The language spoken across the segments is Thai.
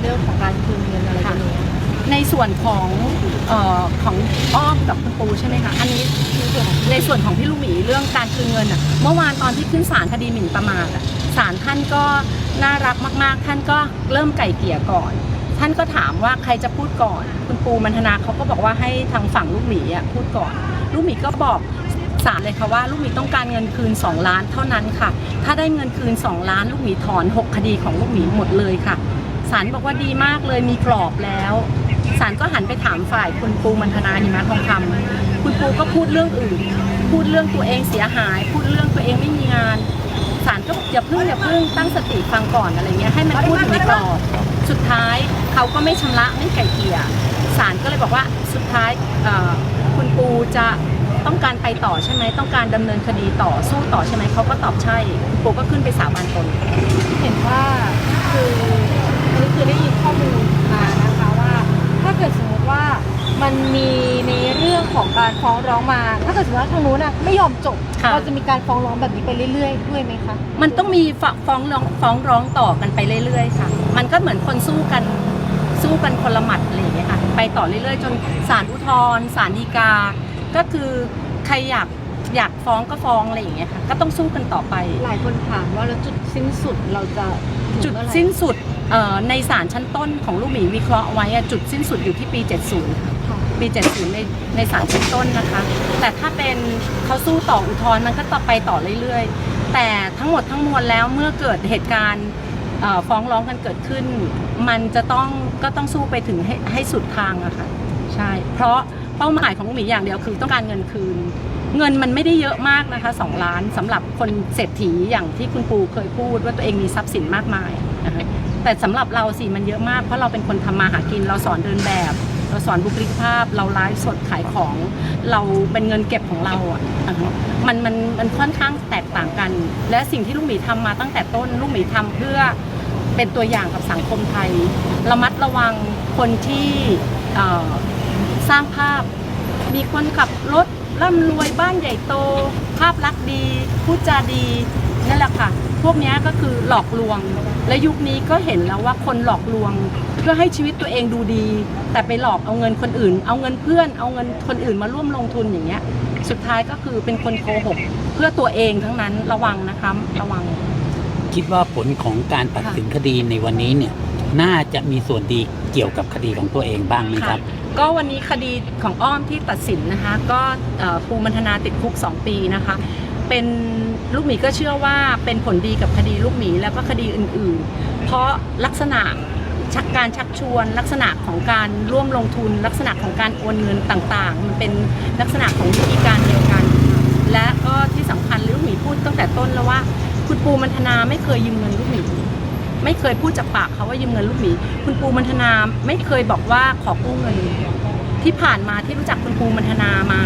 เรื่องของการคืนเงินอะไรตรงนี้ในส่วนของเออของอ้อมกับคุณปูใช่ไหมคะอันนี้ในส่วนของพี่ลูกหมีเรื่องการคืนเงินอะเมื่อวานตอนที่ขึ้นศาลคดีหมิ่นประมาทอะศาลท่านก็น่ารักมาก ๆ ท่านก็เริ่มไก่เกี่ยก่อน ท่านก็ถามว่าใครจะพูดก่อน คุณปูมันธนาเขาก็บอกว่าให้ทางฝั่งลูกหมีอะพูดก่อน ลูกหมีก็บอกศาลเลยค่ะว่าลูกหมีต้องการเงินคืน 2 ล้านเท่านั้นค่ะ ถ้าได้เงินคืน 2 ล้าน ลูกหมีถอน 6 คดีของลูกหมีหมดเลยค่ะ ศาลบอกว่าดีมากเลยมีกรอบแล้วศาลก็หันไปถามฝ่ายคุณปูมันธนาหิมะทองคำคุณปูก็พูดเรื่องอื่น พูดเรื่องตัวเองเสียหาย พูดเรื่องตัวเองไม่มีงานศาลก็อกอย่าเพิ่งอย่าเพิ่งตั้งสติฟังก่อนอะไรเงี้ยให้มันพูดอยู่ในกรอบสุดท้ายเขาก็ไม่ชำระไม่ไก่เกลี่ยศาลก็เลยบอกว่าสุดท้ายคุณปูจะต้องการไปต่อใช่ไหมต้องการดำเนินคดีต่อสู้ต่อใช่ไหมเขาก็ตอบใช่คุณปูก็ขึ้นไปสาบานตนเห็นว่าคือ นนี้คือได้ยินข้อมูลมานะคะว่าถ้าเกิดสมมติว่ามันมีในเรื่องของการฟ้องร้องมา ถ้าเกิดสมมติว่าทางนู้นน่ะไม่ยอมจบค่ะ เราจะมีการฟ้องร้องแบบนี้ไปเรื่อยๆด้วยไหมคะมันต้องมีฟฟ้องร้องฟ้องร้องต่อกันไปเรื่อยๆค่ะ มันก็เหมือนคนสู้กันสู้กันคนละหมัดอะไรอย่างเงี้ยค่ะไปต่อเรื่อยๆ จนศาลอุทธรณ์ศาลฎีกา ก็คือใครอยากอยากฟ้องก็ฟ้องอะไรอย่างเงี้ยค่ะก็ต้องสู้กันต่อไป หลายคนถามว่าแล้วจุดสิ้นสุดเราจะถึงจุดเมื่อไหร่ สิ้นสุดเอ่อ ในศาลชั้นต้นของลูกหมีวิเคราะห์ไว้อะจุดสิ้นสุดอยู่ที่ปี 70ค่ะค่ะปี 70 ในในศาลชั้นต้นนะคะ แต่ถ้าเป็นเขาสู้ต่ออุทธรณ์มันก็ต่อไปต่อเรื่อยๆ แต่ทั้งหมดทั้งมวลแล้วเมื่อเกิดเหตุการณ์เอ่อฟ้องร้องกันเกิดขึ้น มันจะต้องก็ต้องสู้ไปถึงให้ให้สุดทางอะค่ะใช่ เพราะเป้าหมายของลูกหมีอย่างเดียวคือต้องการเงินคืน เงินมันไม่ได้เยอะมากนะคะ2ล้านสำหรับคนเศรษฐีอย่างที่คุณปูเคยพูดว่าตัวเองมีทรัพย์สินมากมายนะคะ แต่สำหรับเราสิมันเยอะมากเพราะเราเป็นคนทำมาหากินเราสอนเดินแบบ เราสอนบุคลิกภาพ เราไลฟ์สดขายของ เราเป็นเงินเก็บของเราอะมันมันมันค่อนข้างแตกต่างกัน และสิ่งที่ลูกหมีทำมาตั้งแต่ต้นลูกหมีทำเพื่อเป็นตัวอย่างกับสังคมไทย ระมัดระวังคนที่สร้างภาพ มีคนขับรถร่ำรวยบ้านใหญ่โต ภาพลักษณ์ดีพูดจาดีนั่นแหละค่ะ พวกเนี้ยก็คือหลอกลวง และยุคนี้ก็เห็นแล้วว่าคนหลอกลวง เพื่อให้ชีวิตตัวเองดูดี แต่ไปหลอกเอาเงินคนอื่น เอาเงินเพื่อน เอาเงินคนอื่นมาร่วมลงทุนอย่างเงี้ย สุดท้ายก็คือเป็นคนโกหกเพื่อตัวเองทั้งนั้นระวังนะคะระวัง คิดว่าผลของการตัดสินคดีในวันนี้เนี่ยน่าจะมีส่วนดีเกี่ยวกับคดีของตัวเองบ้างไหมครับ ก็วันนี้คดีของอ้อมที่ตัดสินนะคะ ก็เอ่อปูมันธนาติดคุก 2 ปีนะคะ เป็นลูกหมีก็เชื่อว่าเป็นผลดีกับคดีลูกหมีแล้วก็คดีอื่นๆ เพราะลักษณะชักการชักชวน ลักษณะของการร่วมลงทุน ลักษณะของการโอนเงินต่างๆ มันเป็นลักษณะของวิธีการเดียวกัน และก็ที่สำคัญลูกหมีพูดตั้งแต่ต้นแล้วว่า คุณปูมันธนาไม่เคยยืมเงินลูกหมีไม่เคยพูดจากปากเขาว่ายืมเงินลูกหมี คุณปูมันธนาไม่เคยบอกว่าขอกู้เงิน ที่ผ่านมาที่รู้จักคุณปูมันธนามา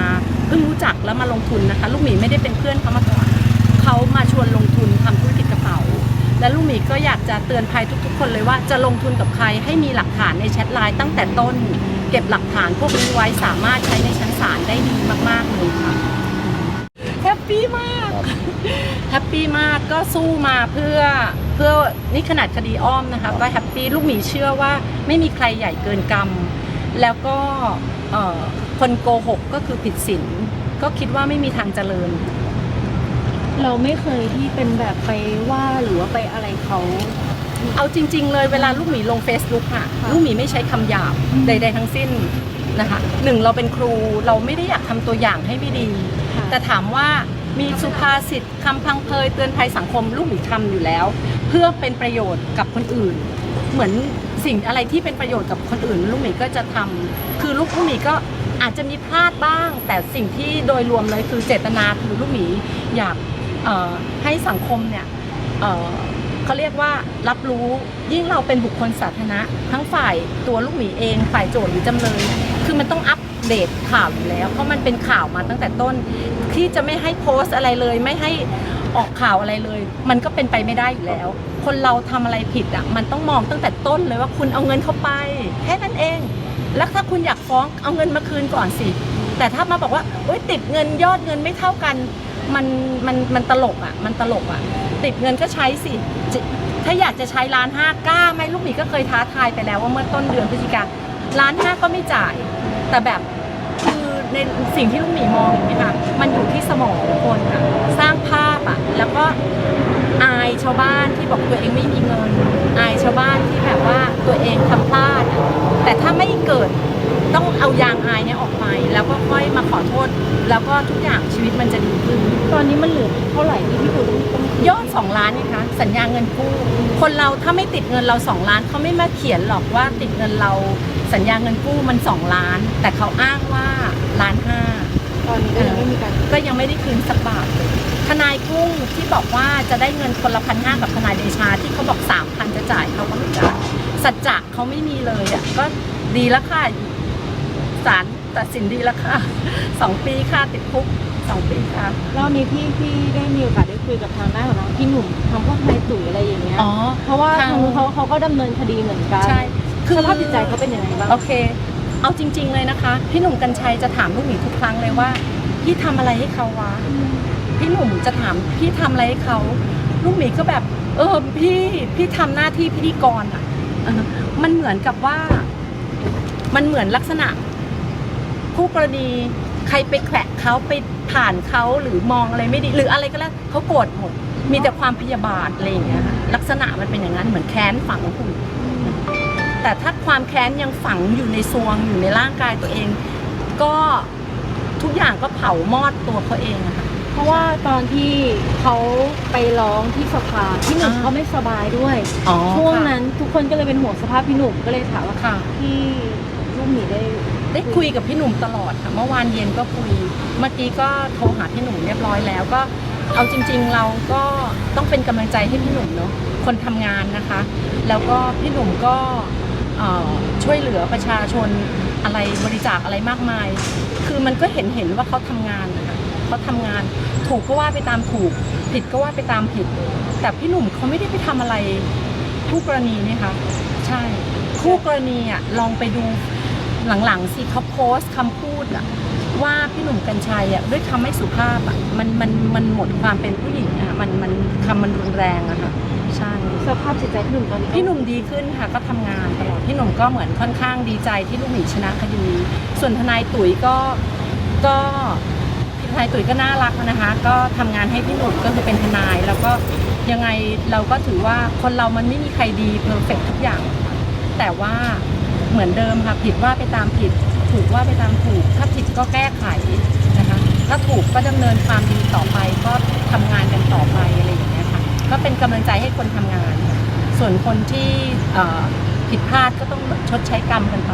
เพิ่งรู้จักแล้วมาลงทุนนะคะ ลูกหมีไม่ได้เป็นเพื่อนเขามาก่อนเขามาชวนลงทุนทำธุรกิจกระเป๋า และลูกหมีก็อยากจะเตือนภัยทุก ๆ คนเลยว่าจะลงทุนกับใครให้มีหลักฐานในแชทไลน์ตั้งแต่ต้น เก็บหลักฐานพวกนี้ไว้สามารถใช้ในชั้นศาลได้ดีมาก ๆ เลยค่ะแฮปปี้มากแฮปปี้มากก็สู้มาเพื่อเพื่อนี่ขนาดคดีอ้อมนะคะก็แฮปปี้ลูกหมีเชื่อว่าไม่มีใครใหญ่เกินกรรม แล้วก็เอ่อคนโกหกก็คือผิดศีลก็คิดว่าไม่มีทางเจริญ เราไม่เคยที่เป็นแบบไปว่าหรือว่าไปอะไรเขาเอาจริง ๆ เลยเวลาลูกหมีลง Facebook อะค่ะลูกหมีไม่ใช้คำหยาบอืมใด ๆ ทั้งสิ้นนะคะหนึ่งเราเป็นครูเราไม่ได้อยากทำตัวอย่างให้ไม่ดี แต่ถามว่ามีสุภาษิตคำพังเพยเตือนภัยสังคมลูกหมีทำอยู่แล้ว เพื่อเป็นประโยชน์กับคนอื่น เหมือน สิ่งอะไรที่เป็นประโยชน์กับคนอื่น ลูกหมีก็จะทำคือลูกลูกหมีก็อาจจะมีพลาดบ้าง แต่สิ่งที่โดยรวมเลยคือเจตนาคือลูกหมีอยากเอ่อให้สังคมเนี่ยเอ่อเขาเรียกว่ารับรู้ยิ่งเราเป็นบุคคลสาธารณะ ทั้งฝ่ายตัวลูกหมีเอง ฝ่ายโจทย์หรือจำเลยเนี่ยคือมันต้องอัปเดตข่าวอยู่แล้ว เพราะมันเป็นข่าวมาตั้งแต่ต้น ที่จะไม่ให้โพสต์อะไรเลย ไม่ให้ออกข่าวอะไรเลย มันก็เป็นไปไม่ได้อยู่แล้ว คนเราทำอะไรผิดอะมันต้องมองตั้งแต่ต้นเลยว่าคุณเอาเงินเข้าไปแค่นั้นเอง แล้วถ้าคุณอยากฟ้องเอาเงินมาคืนก่อนสิ แต่ถ้ามาบอกว่าโอ๊ยติดเงินยอดเงินไม่เท่ากันมันมันมันตลกอะ มันตลกอะ ติดเงินก็ใช้สิ ถ้าอยากจะใช้ล้านห้ากล้าไหมลูกหมีก็เคยท้าทายไปแล้วว่าเมื่อต้นเดือนพฤศจิกาล้านห้าก็ไม่จ่าย แต่แบบคือในสิ่งที่ลูกหมีมองอย่างนี้ค่ะมันอยู่ที่สมองคนอะสร้างภาพอะ แล้วก็ ชาวบ้านที่บอกตัวเองไม่มีเงิน อายชาวบ้านที่แบบว่าตัวเองทำพลาดอะแต่ถ้าไม่เกิดต้องเอายางอายเนี่ยออกไป แล้วก็ค่อยมาขอโทษ แล้วก็ทุกอย่างชีวิตมันจะดีขึ้น ตอนนี้มันเหลือเท่าไหร่ที่พี่ปูต้องต้องยอด2ล้านนี่คะสัญญาเงินกู้คนเราถ้าไม่ติดเงินเรา2ล้านเขาไม่มาเขียนหรอกว่าติดเงินเราสัญญาเงินกู้มัน2ล้าน แต่เขาอ้างว่าล้านห้าตอนนี้ก็ยังไม่มีการก็ยังไม่ได้คืนสักบาทเลยท นายกุ้งที่บอกว่าจะได้เงินคนละพันห้ากับทนายเดชาที่เขาบอกสามพันจะจ่ายเขาก็ไม่จ่ายสัจจะเขาไม่มีเลยอะก็ดีแล้วค่ะศาลตัดสินดีแล้วค่ะสองปีค่ะติดคุกสองปีค่ะรอบนี้พี่พี่ได้มีโอกาสได้คุยกับทางด้านของน้องพี่หนุ่มทางพวกทนายตุ๋ยอะไรอย่างเงี้ยอ๋อเพราะว่าทางทางนู้นเขาเขาก็ดำเนินคดีเหมือนกันใช่สภาพจิตใจเขาเป็นยังไงบ้างโอเค เอาจริง ๆ เลยนะคะ พี่หนุ่มกัญชัยจะถามลูกหมีทุกครั้งเลยว่าพี่ทำอะไรให้เขาวะ พี่หนุ่มจะถามพี่ทำอะไรให้เขาลูกหมีก็แบบ เออพี่พี่ทำหน้าที่พิธีกรอะมันเหมือนกับว่า มันเหมือนลักษณะ คู่กรณีใครไปแขวะเขาไปผ่านเขาหรือมองอะไรไม่ดี หรืออะไรก็แล้วเขาโกรธหมดมีแต่ความพยาบาทอะไรอย่างเงี้ยค่ะลักษณะมันเป็นอย่างนั้นเหมือนแค้นฝังคุณแต่ถ้าความแค้นยังฝังอยู่ในซวงอยู่ในร่างกายตัวเอง ก็ทุกอย่างก็เผามอดตัวเขาเองอะค่ะ เพราะว่าตอนที่เขาไปร้องที่สภาพี่หนุ่มอ่าเขาไม่สบายด้วยอ๋อช่วงนั้นทุกคนก็เลยเป็นห่วงสภาพพี่หนุ่มก็เลยถามว่าค่ะ พี่ลูกหมีได้ได้คุยกับพี่หนุ่มตลอดค่ะเมื่อวานเย็นก็คุย เมื่อกี้ก็โทรหาพี่หนุ่มเรียบร้อยแล้วก็เอาจริง ๆ เราก็ต้องเป็นกำลังใจให้พี่หนุ่มเนาะคนทำงานนะคะ แล้วก็พี่หนุ่มก็เอ่อช่วยเหลือประชาชนอะไรบริจาคอะไรมากมาย คือมันก็เห็นเห็นว่าเขาทำงานนะคะ เขาทำงาน ถูกก็ว่าไปตามถูก ผิดก็ว่าไปตามผิด แต่พี่หนุ่มเขาไม่ได้ไปทำอะไรคู่กรณีนี่คะใช่คู่กรณีอะลองไปดูหลังๆสิเขาโพสต์คำพูดอะว่าพี่หนุ่มกัญชัยอะด้วยคำไม่สุภาพอะมันมันมันหมดความเป็นผู้หญิงอะมันมันคำมันรุนแรงอะค่ะใช่สภาพจิตใจพี่หนุ่มตอนนี้พี่หนุ่มดีขึ้นค่ะก็ทำงานตลอดพี่หนุ่มก็เหมือนค่อนข้างดีใจที่ลูกหมีชนะคดี ส่วนทนายตุ๋ยก็ก็ท นายตุ๋ยก็น่ารักนะคะ ก็ทำงานให้พี่หนุ่มก็คือเป็นทนาย แล้วก็ยังไงเราก็ถือว่าคนเรามันไม่มีใครดีเพอร์เฟกทุกอย่าง แต่ว่าเหมือนเดิมค่ะผิดว่าไปตามผิด ถูกว่าไปตามถูก ถ้าผิดก็แก้ไขนะคะ ถ้าถูกก็ดำเนินความดีต่อไป ก็ทำงานกันต่อไปอะไรอย่างเงี้ยค่ะก็เป็นกำลังใจให้คนทำงาน ส่วนคนที่ผิดพลาดก็ต้องชดใช้กรรมกันไป